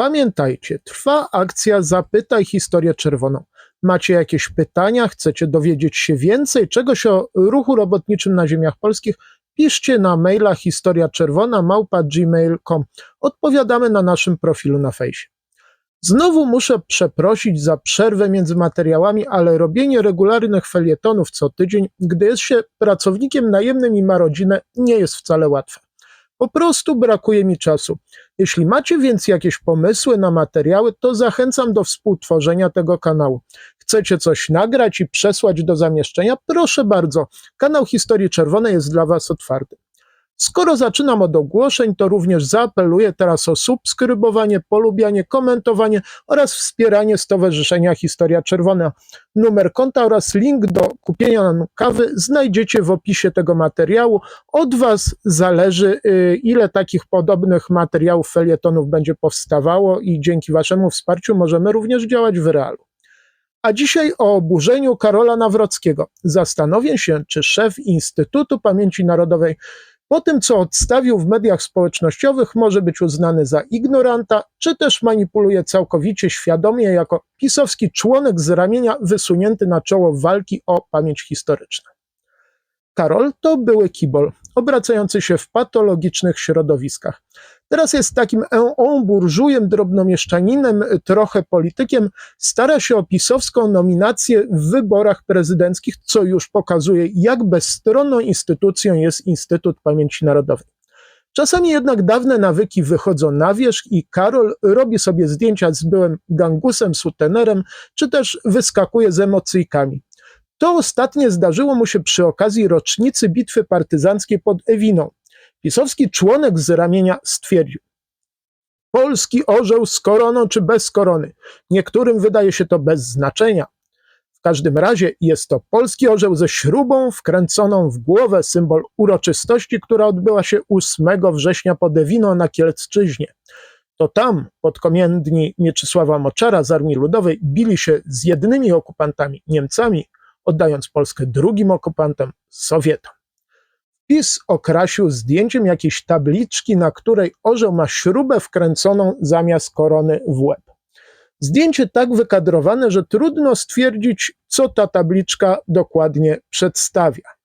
Pamiętajcie, trwa akcja Zapytaj Historię Czerwoną. Macie jakieś pytania, chcecie dowiedzieć się więcej czegoś o ruchu robotniczym na ziemiach polskich? Piszcie na maila historia czerwona małpa gmail.com. Odpowiadamy na naszym profilu na fejsie. Znowu muszę przeprosić za przerwę między materiałami, ale robienie regularnych felietonów co tydzień, gdy jest się pracownikiem najemnym i ma rodzinę, nie jest wcale łatwe. Po prostu brakuje mi czasu. Jeśli macie więc jakieś pomysły na materiały, to zachęcam do współtworzenia tego kanału. Chcecie coś nagrać i przesłać do zamieszczenia? Proszę bardzo. Kanał Historii Czerwonej jest dla Was otwarty. Skoro zaczynam od ogłoszeń, to również zaapeluję teraz o subskrybowanie, polubianie, komentowanie oraz wspieranie Stowarzyszenia Historia Czerwona. Numer konta oraz link do kupienia kawy znajdziecie w opisie tego materiału. Od Was zależy, y, ile takich podobnych materiałów, felietonów będzie powstawało i dzięki Waszemu wsparciu możemy również działać w realu. A dzisiaj o oburzeniu Karola Nawrockiego. Zastanowię się, czy szef Instytutu Pamięci Narodowej po tym, co odstawił w mediach społecznościowych, może być uznany za ignoranta, czy też manipuluje całkowicie świadomie jako pisowski członek z ramienia wysunięty na czoło walki o pamięć historyczną. Karol to były kibol, obracający się w patologicznych środowiskach. Teraz jest takim en burżujem, drobnomieszczaninem, trochę politykiem. Stara się o pisowską nominację w wyborach prezydenckich, co już pokazuje, jak bezstronną instytucją jest Instytut Pamięci Narodowej. Czasami jednak dawne nawyki wychodzą na wierzch i Karol robi sobie zdjęcia z byłym gangusem, sutenerem, czy też wyskakuje z emocyjkami. To ostatnie zdarzyło mu się przy okazji rocznicy bitwy partyzanckiej pod Ewiną. Pisowski członek z ramienia stwierdził: Polski orzeł z koroną czy bez korony. Niektórym wydaje się to bez znaczenia. W każdym razie jest to polski orzeł ze śrubą wkręconą w głowę, symbol uroczystości, która odbyła się 8 września pod Ewiną na Kielcczyźnie. To tam podkomiendni Mieczysława Moczara z Armii Ludowej bili się z jednymi okupantami, Niemcami, oddając Polskę drugim okupantom, Sowietom. PiS okrasił zdjęciem jakiejś tabliczki, na której orzeł ma śrubę wkręconą zamiast korony w łeb. Zdjęcie tak wykadrowane, że trudno stwierdzić, co ta tabliczka dokładnie przedstawia.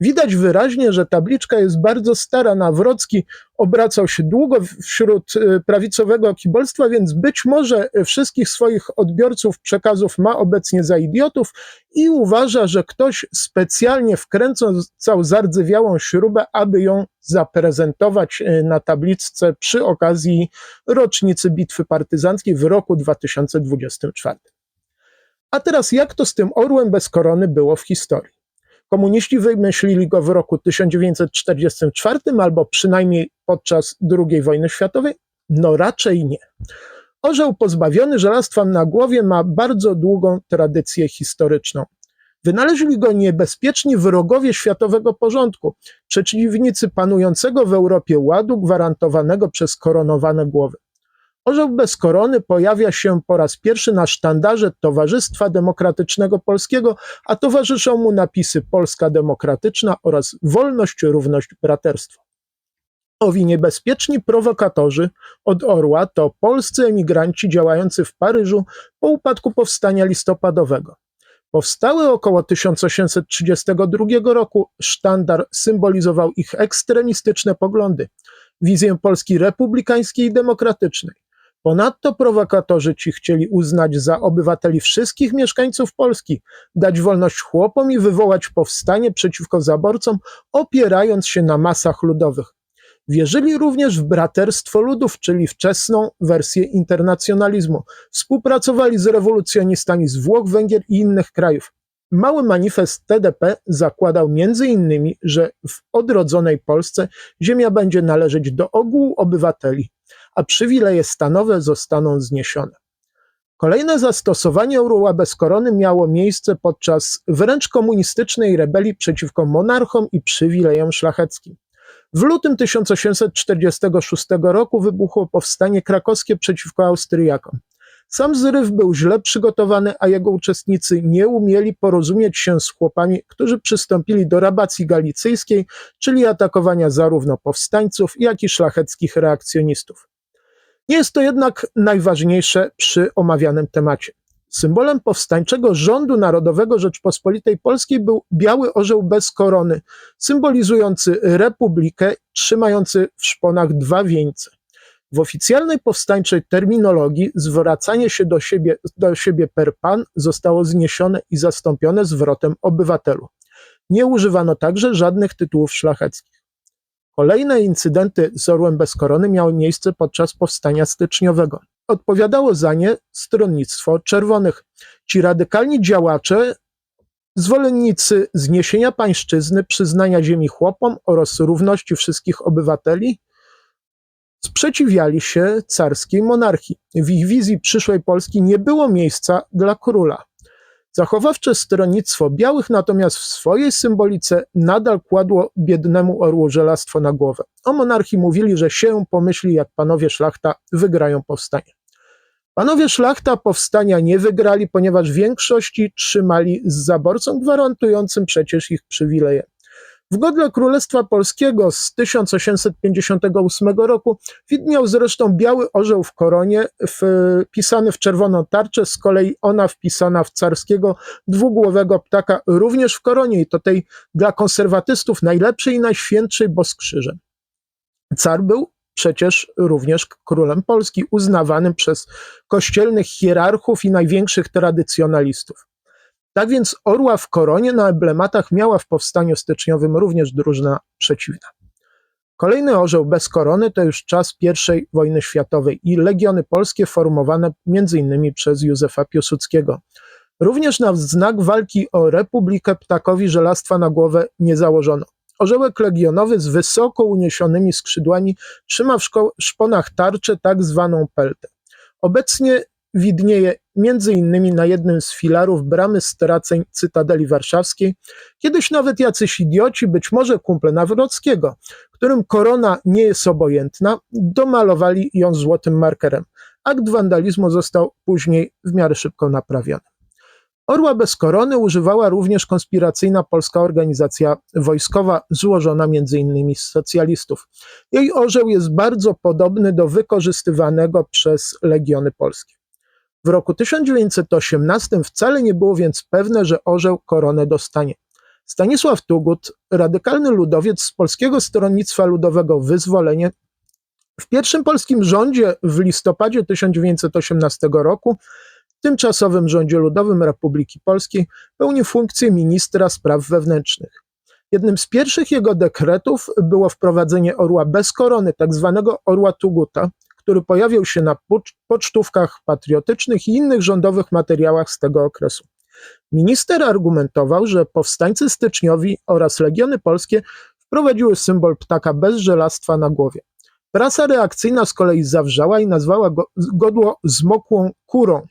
Widać wyraźnie, że tabliczka jest bardzo stara. Nawrocki obracał się długo wśród y, prawicowego kibolstwa, więc być może wszystkich swoich odbiorców przekazów ma obecnie za idiotów i uważa, że ktoś specjalnie wkręcał zardzewiałą śrubę, aby ją zaprezentować y, na tabliczce przy okazji rocznicy bitwy partyzanckiej w roku 2024. A teraz jak to z tym orłem bez korony było w historii? Komuniści wymyślili go w roku 1944 albo przynajmniej podczas II wojny światowej? No raczej nie. Orzeł pozbawiony żelastwa na głowie ma bardzo długą tradycję historyczną. Wynaleźli go niebezpieczni wrogowie światowego porządku, przeciwnicy panującego w Europie ładu gwarantowanego przez koronowane głowy. Orzeł bez korony pojawia się po raz pierwszy na sztandarze Towarzystwa Demokratycznego Polskiego, a towarzyszą mu napisy Polska Demokratyczna oraz Wolność, Równość, Braterstwo. Owi niebezpieczni prowokatorzy od Orła to polscy emigranci działający w Paryżu po upadku powstania listopadowego. Powstały około 1832 roku, sztandar symbolizował ich ekstremistyczne poglądy, wizję Polski republikańskiej i demokratycznej. Ponadto prowokatorzy ci chcieli uznać za obywateli wszystkich mieszkańców Polski, dać wolność chłopom i wywołać powstanie przeciwko zaborcom, opierając się na masach ludowych. Wierzyli również w braterstwo ludów, czyli wczesną wersję internacjonalizmu. Współpracowali z rewolucjonistami z Włoch, Węgier i innych krajów. Mały manifest TDP zakładał innymi, że w odrodzonej Polsce ziemia będzie należeć do ogółu obywateli, a przywileje stanowe zostaną zniesione. Kolejne zastosowanie orła bez korony miało miejsce podczas wręcz komunistycznej rebelii przeciwko monarchom i przywilejom szlacheckim. W lutym 1846 roku wybuchło powstanie krakowskie przeciwko Austriakom. Sam zryw był źle przygotowany, a jego uczestnicy nie umieli porozumieć się z chłopami, którzy przystąpili do rabacji galicyjskiej, czyli atakowania zarówno powstańców, jak i szlacheckich reakcjonistów. Jest to jednak najważniejsze przy omawianym temacie. Symbolem powstańczego rządu narodowego Rzeczpospolitej Polskiej był biały orzeł bez korony, symbolizujący republikę, trzymający w szponach dwa wieńce. W oficjalnej powstańczej terminologii zwracanie się do siebie, do siebie per pan zostało zniesione i zastąpione zwrotem obywatelu. Nie używano także żadnych tytułów szlacheckich. Kolejne incydenty z orłem bez korony miały miejsce podczas powstania styczniowego. Odpowiadało za nie stronnictwo czerwonych. Ci radykalni działacze, zwolennicy zniesienia pańszczyzny, przyznania ziemi chłopom oraz równości wszystkich obywateli, sprzeciwiali się carskiej monarchii. W ich wizji przyszłej Polski nie było miejsca dla króla. Zachowawcze stronnictwo białych natomiast w swojej symbolice nadal kładło biednemu orłu żelastwo na głowę. O monarchii mówili, że się pomyśli, jak panowie szlachta wygrają powstanie. Panowie szlachta powstania nie wygrali, ponieważ większości trzymali z zaborcą gwarantującym przecież ich przywileje. W godle Królestwa Polskiego z 1858 roku widniał zresztą biały orzeł w koronie, wpisany w czerwoną tarczę, z kolei ona wpisana w carskiego dwugłowego ptaka, również w koronie i to tej dla konserwatystów najlepszej i najświętszej, bo z krzyżem. Car był przecież również królem Polski, uznawanym przez kościelnych hierarchów i największych tradycjonalistów. Tak więc orła w koronie na emblematach miała w powstaniu styczniowym również drużyna przeciwna. Kolejny orzeł bez korony to już czas I wojny światowej i legiony polskie formowane m.in. przez Józefa Piłsudskiego. Również na znak walki o republikę ptakowi żelastwa na głowę nie założono. Orzełek legionowy z wysoko uniesionymi skrzydłami trzyma w szponach tarczę, tak zwaną peltę. Obecnie widnieje między innymi na jednym z filarów bramy straceń Cytadeli Warszawskiej, kiedyś nawet jacyś idioci, być może kumple Nawrockiego, którym korona nie jest obojętna, domalowali ją złotym markerem. Akt wandalizmu został później w miarę szybko naprawiony. Orła bez korony używała również konspiracyjna polska organizacja wojskowa, złożona m.in. z socjalistów. Jej orzeł jest bardzo podobny do wykorzystywanego przez legiony polskie. W roku 1918 wcale nie było więc pewne, że orzeł koronę dostanie. Stanisław Tugut, radykalny ludowiec z Polskiego Stronnictwa Ludowego Wyzwolenie, w pierwszym polskim rządzie w listopadzie 1918 roku, tymczasowym rządzie ludowym Republiki Polskiej, pełni funkcję ministra spraw wewnętrznych. Jednym z pierwszych jego dekretów było wprowadzenie orła bez korony, tak zwanego orła Tuguta, który pojawiał się na pocztówkach patriotycznych i innych rządowych materiałach z tego okresu. Minister argumentował, że powstańcy styczniowi oraz legiony polskie wprowadziły symbol ptaka bez żelastwa na głowie. Prasa reakcyjna z kolei zawrzała i nazwała go, godło zmokłą kurą,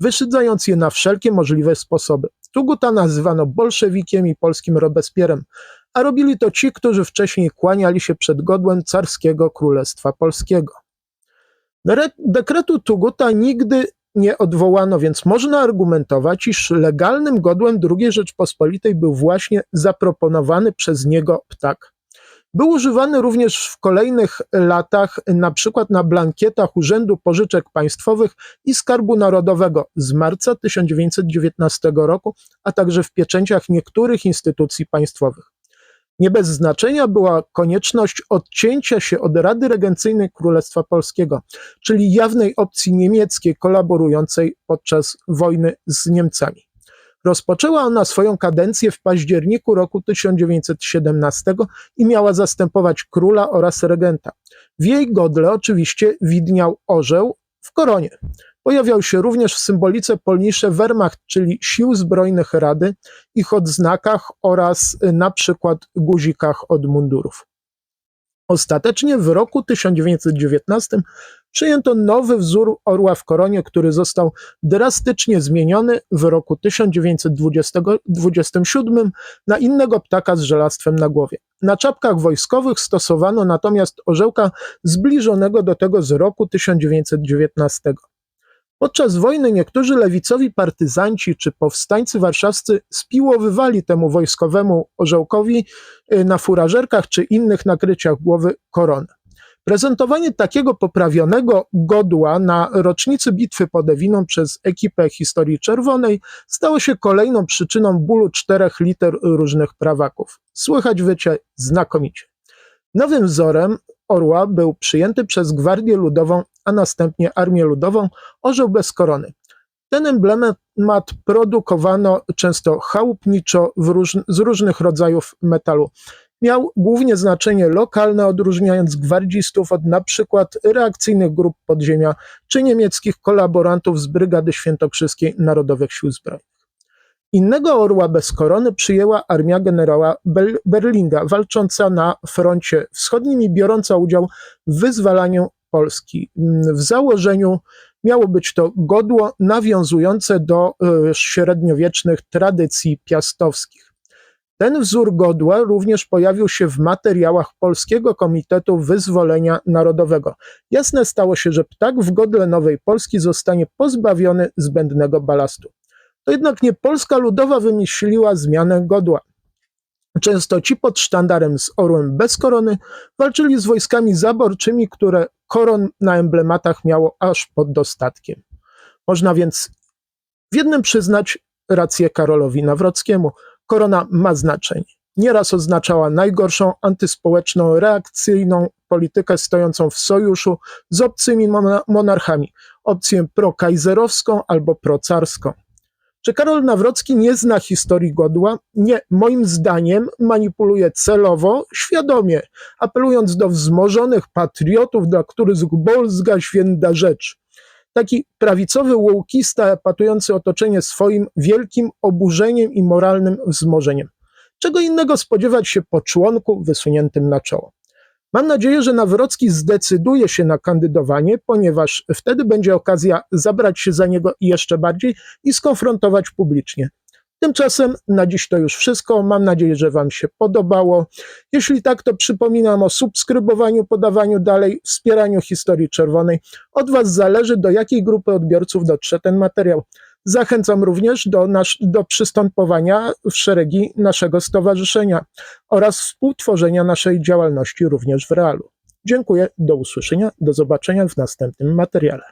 wyszydzając je na wszelkie możliwe sposoby. Tuguta nazywano bolszewikiem i polskim Robespierrem, a robili to ci, którzy wcześniej kłaniali się przed godłem carskiego królestwa polskiego. Dekretu Tuguta nigdy nie odwołano, więc można argumentować, iż legalnym godłem II Rzeczpospolitej był właśnie zaproponowany przez niego ptak. Był używany również w kolejnych latach, na przykład na blankietach Urzędu Pożyczek Państwowych i Skarbu Narodowego z marca 1919 roku, a także w pieczęciach niektórych instytucji państwowych. Nie bez znaczenia była konieczność odcięcia się od Rady Regencyjnej Królestwa Polskiego, czyli jawnej opcji niemieckiej kolaborującej podczas wojny z Niemcami. Rozpoczęła ona swoją kadencję w październiku roku 1917 i miała zastępować króla oraz regenta. W jej godle oczywiście widniał orzeł w koronie. Pojawiał się również w symbolice polnicze Wehrmacht, czyli Sił Zbrojnych Rady, ich odznakach oraz y, na przykład guzikach od mundurów. Ostatecznie w roku 1919 przyjęto nowy wzór orła w koronie, który został drastycznie zmieniony w roku 1927 na innego ptaka z żelastwem na głowie. Na czapkach wojskowych stosowano natomiast orzełka zbliżonego do tego z roku 1919. Podczas wojny niektórzy lewicowi partyzanci czy powstańcy warszawscy spiłowywali temu wojskowemu orzełkowi y, na furażerkach czy innych nakryciach głowy koronę. Prezentowanie takiego poprawionego godła na rocznicy bitwy pod Ewiną przez ekipę Historii Czerwonej stało się kolejną przyczyną bólu czterech liter różnych prawaków. Słychać wycie znakomicie. Nowym wzorem orła był przyjęty przez Gwardię Ludową, a następnie Armię Ludową orzeł bez korony. Ten emblemat produkowano często chałupniczo róż, z różnych rodzajów metalu. Miał głównie znaczenie lokalne, odróżniając gwardzistów od przykład reakcyjnych grup podziemia czy niemieckich kolaborantów z Brygady Świętokrzyskiej Narodowych Sił Zbrojnych. Innego orła bez korony przyjęła armia generała Berlinga, walcząca na froncie wschodnim i biorąca udział w wyzwalaniu Polski. W założeniu miało być to godło nawiązujące do y, średniowiecznych tradycji piastowskich. Ten wzór godła również pojawił się w materiałach Polskiego Komitetu Wyzwolenia Narodowego. Jasne stało się, że ptak w godle Nowej Polski zostanie pozbawiony zbędnego balastu. To jednak nie Polska Ludowa wymyśliła zmianę godła. Często ci pod sztandarem z orłem bez korony walczyli z wojskami zaborczymi, które koron na emblematach miało aż pod dostatkiem. Można więc w jednym przyznać rację Karolowi Nawrockiemu. Korona ma znaczenie. Nieraz oznaczała najgorszą antyspołeczną, reakcyjną politykę stojącą w sojuszu z obcymi monarchami, opcję prokajzerowską albo procarską. Czy Karol Nawrocki nie zna historii godła? Nie, moim zdaniem manipuluje celowo, świadomie, apelując do wzmożonych patriotów, dla których Polska święta rzecz. Taki prawicowy łukista epatujący otoczenie swoim wielkim oburzeniem i moralnym wzmożeniem. Czego innego spodziewać się po członku wysuniętym na czoło. Mam nadzieję, że Nawrocki zdecyduje się na kandydowanie, ponieważ wtedy będzie okazja zabrać się za niego jeszcze bardziej i skonfrontować publicznie. Tymczasem na dziś to już wszystko. Mam nadzieję, że Wam się podobało. Jeśli tak, to przypominam o subskrybowaniu, podawaniu dalej, wspieraniu historii czerwonej. Od Was zależy, do jakiej grupy odbiorców dotrze ten materiał. Zachęcam również do, nasz, do przystępowania w szeregi naszego stowarzyszenia oraz współtworzenia naszej działalności również w realu. Dziękuję, do usłyszenia, do zobaczenia w następnym materiale.